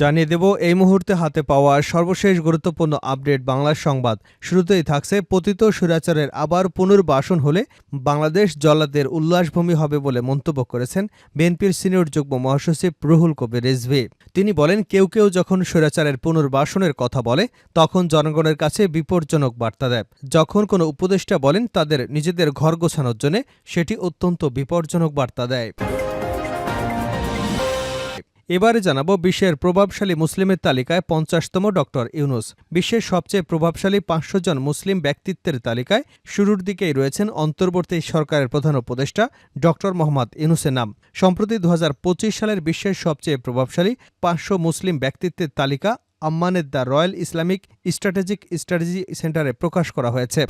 জানিয়ে দেব, এই মুহূর্তে হাতে পাওয়া সর্বশেষ গুরুত্বপূর্ণ আপডেট বাংলার সংবাদ। শুরুতেই থাকছে পতিত সুরাচারের আবার পুনর্বাসন হলে বাংলাদেশ জল্লাদের উল্লাসভূমি হবে বলে মন্তব্য করেছেন বিএনপির সিনিয়র যুগ্ম মহাসচিব রুহুল কবির রিজভি। তিনি বলেন, কেউ কেউ যখন স্বৈরাচারের পুনর্বাসনের কথা বলে, তখন জনগণের কাছে বিপজ্জনক বার্তা দেয়। যখন কোনো উপদেষ্টা বলেন, তাদের নিজেদের ঘর গোছানোর জন্য সেটি অত্যন্ত বিপজ্জনক বার্তা দেয়। এবারে জানাব বিশ্বের প্রভাবশালী মুসলিমের তালিকায় পঞ্চাশতম ডক্টর ইউনুস। বিশ্বের সবচেয়ে প্রভাবশালী পাঁচশো জন মুসলিম ব্যক্তিত্বের তালিকায় শুরুর দিকেই রয়েছেন অন্তর্বর্তী সরকারের প্রধান উপদেষ্টা ডক্টর মোহাম্মদ ইউনুসের নাম। সম্প্রতি দু হাজার পঁচিশ সালের বিশ্বের সবচেয়ে প্রভাবশালী পাঁচশো মুসলিম ব্যক্তিত্বের তালিকা আম্মানের the royal Islamic strategic strategy সেন্টারে প্রকাশ করা হয়েছে।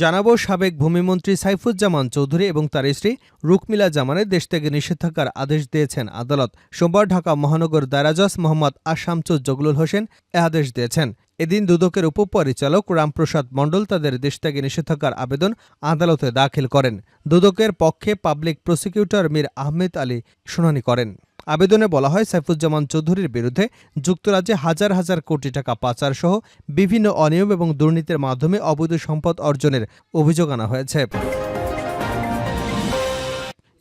জানাব সাবেক ভূমিমন্ত্রী সাইফুজ্জামান চৌধুরী এবং তার স্ত্রী রুকমিলা জামানের দেশ থেকে নিষেধাজ্ঞার আদেশ দিয়েছেন আদালত। সোমবার ঢাকা মহানগর দারাজস মোহাম্মদ আশামচুজ জগলুল হোসেন এ আদেশ দিয়েছেন। এদিন দুদকের উপপরিচালক রামপ্রসাদ মণ্ডল তাদের দেশ থেকে নিষেধাজ্ঞার আবেদন আদালতে দাখিল করেন। দুদকের পক্ষে পাবলিক প্রসিকিউটর মীর আহমেদ আলী শুনানি করেন। আবেদনে বলা হয়, সাইফুজ্জামান চৌধুরীর বিরুদ্ধে যুক্তরাজ্যে হাজার হাজার কোটি টাকা পাচার সহ বিভিন্ন অনিয়ম এবং দুর্নীতির মাধ্যমে অবৈধ সম্পদ অর্জনের অভিযোগ আনা হয়েছে।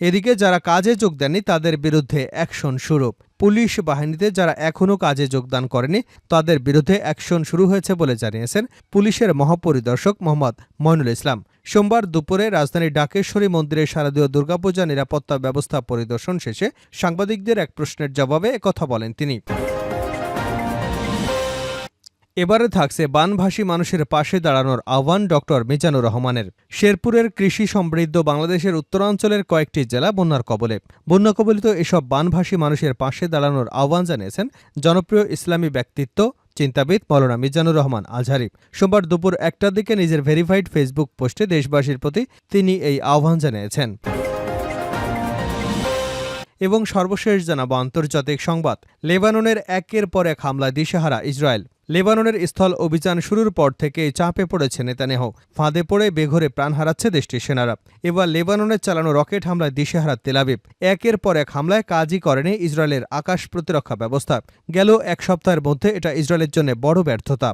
এদিকে যারা কাজে যোগ দেননি, তাদের বিরুদ্ধে অ্যাকশন শুরু। পুলিশ বাহিনীতে যারা এখনও কাজে যোগদান করেনি, তাদের বিরুদ্ধে অ্যাকশন শুরু হয়েছে বলে জানিয়েছেন পুলিশের মহাপরিদর্শক মোহাম্মদ ময়নুল ইসলাম। সোমবার দুপুরে রাজধানীর ডাকেশ্বরী মন্দিরে শারদীয় দুর্গাপূজা নিরাপত্তা ব্যবস্থা পরিদর্শন শেষে সাংবাদিকদের এক প্রশ্নের জবাবে কথা বলেন তিনি। এবারে থাকছে বানভাসী মানুষের পাশে দাঁড়ানোর আহ্বান ডক্টর মিজানুর রহমানের। শেরপুরের কৃষি সমৃদ্ধ বাংলাদেশের উত্তরাঞ্চলের কয়েকটি জেলা বন্যার কবলে। বন্যা কবলিত এসব বানভাসী মানুষের পাশে দাঁড়ানোর আহ্বান জানিয়েছেন জনপ্রিয় ইসলামী ব্যক্তিত্ব, চিন্তাবিদ মৌলানা মিজানুর রহমান আজহারি। সোমবার দুপুর একটার দিকে নিজের ভেরিফাইড ফেসবুক পোস্টে দেশবাসীর প্রতি তিনি এই আহ্বান জানিয়েছেন। এবং সর্বশেষ জানাব আন্তর্জাতিক সংবাদ। লেবাননের একের পর এক হামলায় দিশেহারা ইসরায়েল। লেবাননের স্থল অভিযান শুরুর পর থেকে চাপে পড়েছে নেতানেহ। ফাঁদে পড়ে বেঘরে প্রাণ হারাচ্ছে দেশটির সেনারা। এবার লেবাননের চালানো রকেট হামলায় দিশেহারা তেলাবিব একের পর এক হামলায় কাজই করেনি ইসরায়েলের আকাশ প্রতিরক্ষা ব্যবস্থা। গেল এক সপ্তাহের মধ্যে এটা ইসরায়েলের জন্য বড় ব্যর্থতা।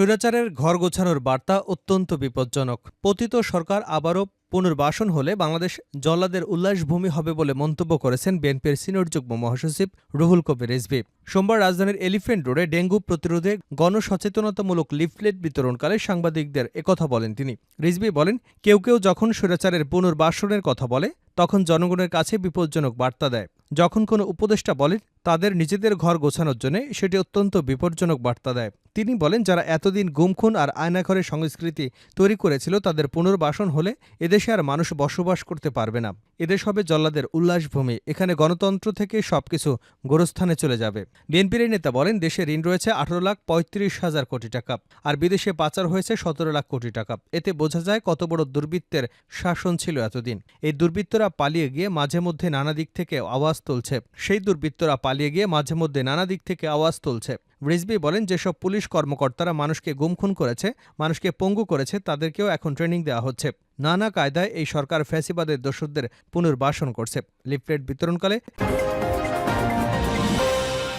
স্বৈরাচারের ঘর গোছানোর বার্তা অত্যন্ত বিপজ্জনক। পতিত সরকার আবারও পুনর্বাসন হলে বাংলাদেশ জল্লাদের উল্লাসভূমি হবে বলে মন্তব্য করেছেন বিএনপির সিনিয়র যুগ্ম মহাসচিব রুহুল কবির রিজভি সোমবার রাজধানীর এলিফ্যান্ট রোডে ডেঙ্গু প্রতিরোধে গণসচেতনতামূলক লিফলেট বিতরণকালে সাংবাদিকদের একথা বলেন তিনি। রিজভি বলেন, কেউ কেউ যখন স্বৈরাচারের পুনর্বাসনের কথা বলে, তখন জনগণের কাছে বিপজ্জনক বার্তা দেয়। যখন কোনো উপদেষ্টা বলেন তাদের নিজেদের ঘর গোছানোর জন্য সেটি অত্যন্ত বিপজ্জনক বার্তা দেয়। তিনি বলেন, যারা এতদিন গুমখুন আর আয়নাঘরের সংস্কৃতি তৈরি করেছিল, তাদের পুনর্বাসন হলে এদেশে আর মানুষ বসবাস করতে পারবে না। এদেশ হবে জল্লাদের উল্লাসভূমি। এখানে গণতন্ত্র থেকে সবকিছু গোরস্থানে চলে যাবে। বিএনপির নেতা বলেন, দেশে ঋণ রয়েছে আঠারো লাখ পঁয়ত্রিশ হাজার কোটি টাকা আর বিদেশে পাচার হয়েছে সতেরো লাখ কোটি টাকা। এতে বোঝা যায় কত বড় দুর্বৃত্তের শাসন ছিল এতদিন। এই দুর্বৃত্তরা পালিয়ে গিয়ে মাঝে মধ্যে নানা দিক থেকে আওয়াজ তুলছে। সেই দুর্বৃত্তরা পালিয়ে গিয়ে মাঝে মধ্যে নানা দিক থেকে আওয়াজ তুলছে। রিজবি বলেন, যেসব পুলিশ কর্মকর্তারা মানুষকে গুমখুন করেছে, মানুষকে পঙ্গু করেছে, তাদেরকেও এখন ট্রেনিং দেওয়া হচ্ছে। নানা কায়দায় এই সরকার ফ্যাসিবাদের দোষরদের পুনর্বাসন করছে। লিফলেট বিতরণকালে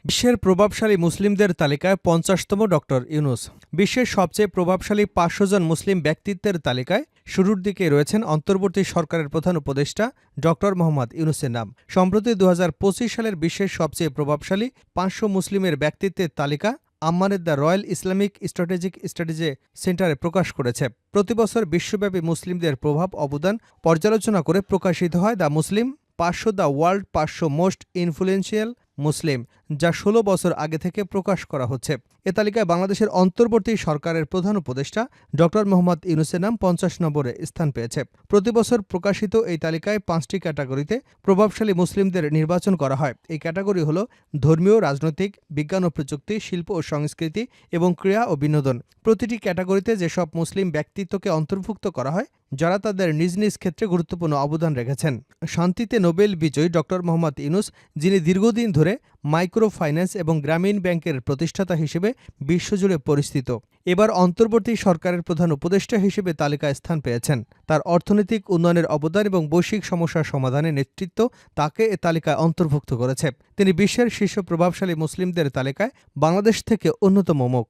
বিশ্বের প্রভাবশালী মুসলিমদের তালিকায় পঞ্চাশতম ডক্টর ইউনুস। বিশ্বের সবচেয়ে প্রভাবশালী পাঁচশো জন মুসলিম ব্যক্তিত্বের তালিকায় শুরুর দিকে রয়েছেন অন্তর্বর্তী সরকারের প্রধান উপদেষ্টা ডক্টর মোহাম্মদ ইউনুসের নাম। সম্প্রতি দু হাজার পঁচিশ সালের বিশ্বের সবচেয়ে প্রভাবশালী পাঁচশো মুসলিমের ব্যক্তিত্বের তালিকা আম্মানের the royal Islamic strategic strategy সেন্টারে প্রকাশ করেছে। প্রতিবছর বিশ্বব্যাপী মুসলিমদের প্রভাব অবদান পর্যালোচনা করে প্রকাশিত হয় দ্য মুসলিম পাঁচশো দ্য ওয়ার্ল্ড পাঁচশো মোস্ট ইনফ্লুয়েন্সিয়াল মুসলিম, যা ষোলো বছর আগে থেকে প্রকাশ করা হচ্ছে। এ তালিকায় বাংলাদেশের অন্তর্বর্তী সরকারের প্রধান উপদেষ্টা ড মোহাম্মদ ইউনুসের নাম পঞ্চাশ নম্বরে স্থান পেয়েছে। প্রতিবছর প্রকাশিত এই তালিকায় পাঁচটি ক্যাটাগরিতে প্রভাবশালী মুসলিমদের নির্বাচন করা হয়। এই ক্যাটাগরি হল ধর্মীয়, রাজনৈতিক, বিজ্ঞান ও প্রযুক্তি, শিল্প ও সংস্কৃতি এবং ক্রীড়া ও বিনোদন। প্রতিটি ক্যাটাগরিতে যেসব মুসলিম ব্যক্তিত্বকে অন্তর্ভুক্ত করা হয়, যারা তাদের নিজ নিজ ক্ষেত্রে গুরুত্বপূর্ণ অবদান রেখেছেন। শান্তিতে নোবেল বিজয়ী ড মোহাম্মদ ইউনুস, যিনি দীর্ঘদিন ধরে মাইক্রো ফাইন্যান্স এবং গ্রামীণ ব্যাংকের প্রতিষ্ঠাতা হিসেবে বিশ্বজুড়ে পরিচিত। এবার অন্তর্বর্তী সরকারের প্রধান উপদেষ্টা হিসেবে তালিকায় স্থান পেয়েছেন। তার অর্থনৈতিক উন্নয়নের অবদান এবং বৈশ্বিক সমস্যার সমাধানে নেতৃত্ব তাকে এ তালিকায় অন্তর্ভুক্ত করেছে। তিনি বিশ্বের শীর্ষ প্রভাবশালী মুসলিমদের তালিকায় বাংলাদেশ থেকে অন্যতম মুখ।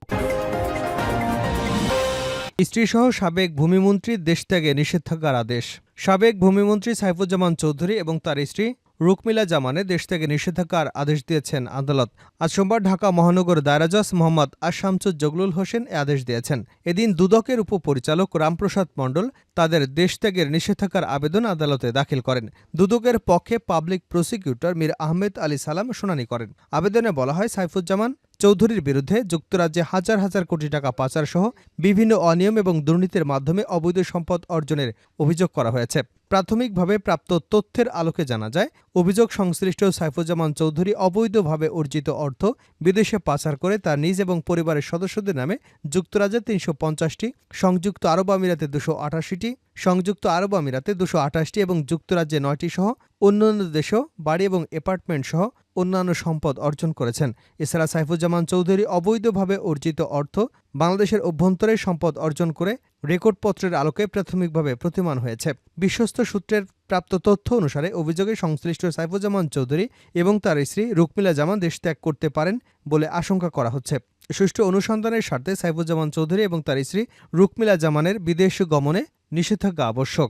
স্ত্রীসহ সাবেক ভূমিমন্ত্রী দেশত্যাগে নিষেধাজ্ঞার আদেশ। সাবেক ভূমিমন্ত্রী সাইফুজ্জামান চৌধুরী এবং তার স্ত্রী রুকমিলা জামানে দেশ থেকে নিষেধাজ্ঞার আদেশ দিয়েছেন আদালত। আজ সোমবার ঢাকা মহানগর দায়রাজজ মোহাম্মদ আশামসুদ জগলুল হোসেন এ আদেশ দিয়েছেন। এদিন দুদকের উপপরিচালক রামপ্রসাদ মণ্ডল তাদের দেশ ত্যাগের নিষেধাজ্ঞার আবেদন আদালতে দাখিল করেন। দুদকের পক্ষে পাবলিক প্রসিকিউটর মীর আহমেদ আলী সালাম শুনানি করেন। আবেদনে বলা হয় সাইফুজ্জামান চৌধুরীর বিরুদ্ধে যুক্তরাজ্যে হাজার হাজার কোটি টাকা পাচার সহ বিভিন্ন অনিয়ম এবং দুর্নীতির মাধ্যমে অবৈধ সম্পদ অর্জনের অভিযোগ করা হয়েছে। প্রাথমিকভাবে প্রাপ্ত তথ্যের আলোকে জানা যায়, অভিযোগ সংশ্লিষ্ট সাইফুজ্জামান চৌধুরী অবৈধভাবে অর্জিত অর্থ বিদেশে পাচার করে তার নিজ এবং পরিবারের সদস্যদের নামে যুক্তরাজ্যে তিনশো পঞ্চাশটি, সংযুক্ত আরব আমিরাতে দুশো আটাশিটি সংযুক্ত আরব আমিরাতে দুশো আঠাশটি এবং যুক্তরাজ্যে নয়টি সহ অন্যান্য দেশেও বাড়ি এবং অ্যাপার্টমেন্ট সহ অন্যান্য সম্পদ অর্জন করেছেন। এছাড়া সাইফুজ্জামান চৌধুরী অবৈধভাবে অর্জিত অর্থ বাংলাদেশের অভ্যন্তরে সম্পদ অর্জন করে রেকর্ডপত্রের আলোকে প্রাথমিকভাবে প্রতিমান হয়েছে। বিশ্বস্ত সূত্রের প্রাপ্ত তথ্য অনুসারে অভিযোগে সংশ্লিষ্ট সাইফুজ্জামান চৌধুরী এবং তার স্ত্রী রুকমিলা জামান দেশ ত্যাগ করতে পারেন বলে আশঙ্কা করা হচ্ছে। সুষ্ঠু অনুসন্ধানের স্বার্থে সাইফুজ্জামান চৌধুরী এবং তার স্ত্রী রুকমিলা জামানের বিদেশ গমনে নিষেধাজ্ঞা আবশ্যক।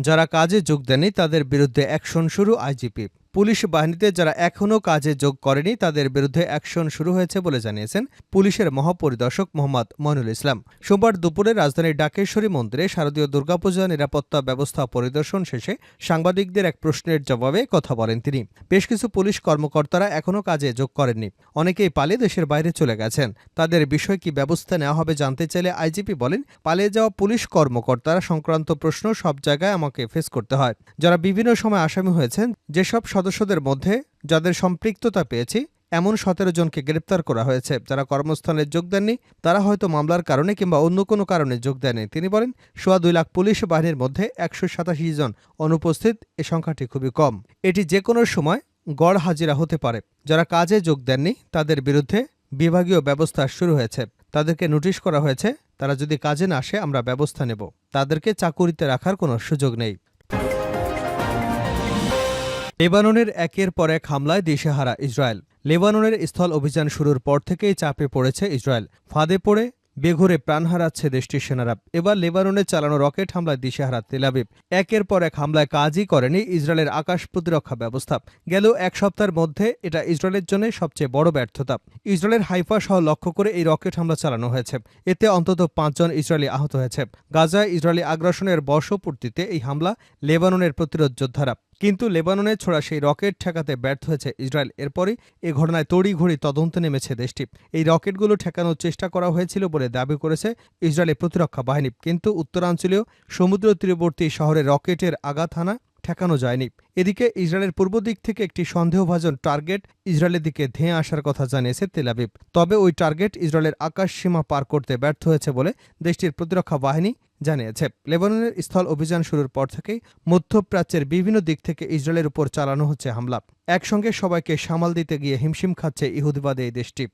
যারা কাজে যোগ দেননি তাদের বিরুদ্ধে অ্যাকশন শুরু আইজিপি। পুলিশ বাহিনীতে যারা এখনও কাজে যোগ করেনি, তাদের বিরুদ্ধে অ্যাকশন শুরু হয়েছে বলে জানিয়েছেন পুলিশের মহাপরিদর্শক মোহাম্মদ মইনুল ইসলাম। সোমবার দুপুরে রাজধানীর ডাকেশ্বরী মন্দিরে শারদীয় দুর্গাপূজা নিরাপত্তা ব্যবস্থা পরিদর্শন শেষে সাংবাদিকদের এক প্রশ্নের জবাবে কথা বলেন তিনি। বেশ কিছু পুলিশ কর্মকর্তারা এখনও কাজে যোগ করেননি। অনেকেই পালিয়ে দেশের বাইরে চলে গেছেন। তাদের বিষয়ে কি ব্যবস্থা নেওয়া হবে জানতে চাইলে আইজিপি বলেন, পালিয়ে যাওয়া পুলিশ কর্মকর্তারা সংক্রান্ত প্রশ্ন সব জায়গায় আমাকে ফেস করতে হয়। যারা বিভিন্ন সময় আসামি হয়েছেন, যেসব সদস্যদের মধ্যে যাদের সম্পৃক্ততা পেয়েছি, এমন সতেরো জনকে গ্রেপ্তার করা হয়েছে। যারা কর্মস্থানে যোগ দেননি, তারা হয়তো মামলার কারণে কিংবা অন্য কোনো কারণে যোগ দেননি। তিনি বলেন, সোয়া দুই লাখ পুলিশ বাহিনীর মধ্যে একশো সাতাশি জন অনুপস্থিত, এ সংখ্যাটি খুবই কম। এটি যে কোনো সময় গড় হাজিরা হতে পারে। যারা কাজে যোগ দেননি, তাদের বিরুদ্ধে বিভাগীয় ব্যবস্থা শুরু হয়েছে। তাদেরকে নোটিশ করা হয়েছে, তারা যদি কাজে না আসে, আমরা ব্যবস্থা নেব। তাদেরকে চাকুরিতে রাখার কোনো সুযোগ নেই। লেবাননের একের পর এক হামলায় দিশেহারা ইসরায়েল। লেবাননের স্থল অভিযান শুরুর পর থেকেই চাপে পড়েছে ইসরায়েল। ফাঁদে পড়ে বেঘরে প্রাণ হারাচ্ছে দেশটির সেনারা। এবার লেবাননে চালানো রকেট হামলায় দিশেহারা তেলাবিব একের পর এক হামলায় কাজই করেনি ইসরায়েলের আকাশ প্রতিরক্ষা ব্যবস্থা। গেল এক সপ্তাহের মধ্যে এটা ইসরায়েলের জন্য সবচেয়ে বড় ব্যর্থতা। ইসরায়েলের হাইফা সহ লক্ষ্য করে এই রকেট হামলা চালানো হয়েছে। এতে অন্তত পাঁচজন ইসরায়েলি আহত হয়েছে। গাজায় ইসরায়েলি আগ্রাসনের বর্ষপূর্তিতে এই হামলা লেবাননের প্রতিরোধ যোদ্ধারা কিন্তু লেবাননে ছোড়া সেই রকেট ঠেকাতে ব্যর্থ হয়েছে ইসরায়েল। এরপরই এ ঘটনায় তড়িঘড়ি তদন্তে নেমেছে দেশটি। এই রকেটগুলো ঠেকানোর চেষ্টা করা হয়েছিল বলে দাবি করেছে ইসরায়েলি প্রতিরক্ষা বাহিনী। কিন্তু উত্তরাঞ্চলীয় সমুদ্র তীরবর্তী শহরে রকেটের আঘাত হানা ঠেকানো যায়নি। এদিকে ইসরায়েলের পূর্ব দিক থেকে একটি সন্দেহভাজন টার্গেট ইসরায়েলের দিকে ধেয়ে আসার কথা জানিয়েছে তেলাবিব তবে ওই টার্গেট ইসরায়েলের আকাশ সীমা পার করতে ব্যর্থ হয়েছে বলে দেশটির প্রতিরক্ষা বাহিনী জানিয়েছে, লেবাননের স্থল অভিযান শুরুর পর থেকেই মধ্যপ্রাচ্যের বিভিন্ন দিক থেকে ইসরায়েলের উপর চালানো হচ্ছে হামলা। একসঙ্গে সবাইকে সামাল দিতে গিয়ে হিমশিম খাচ্ছে ইহুদিবাদে এই দেশটি।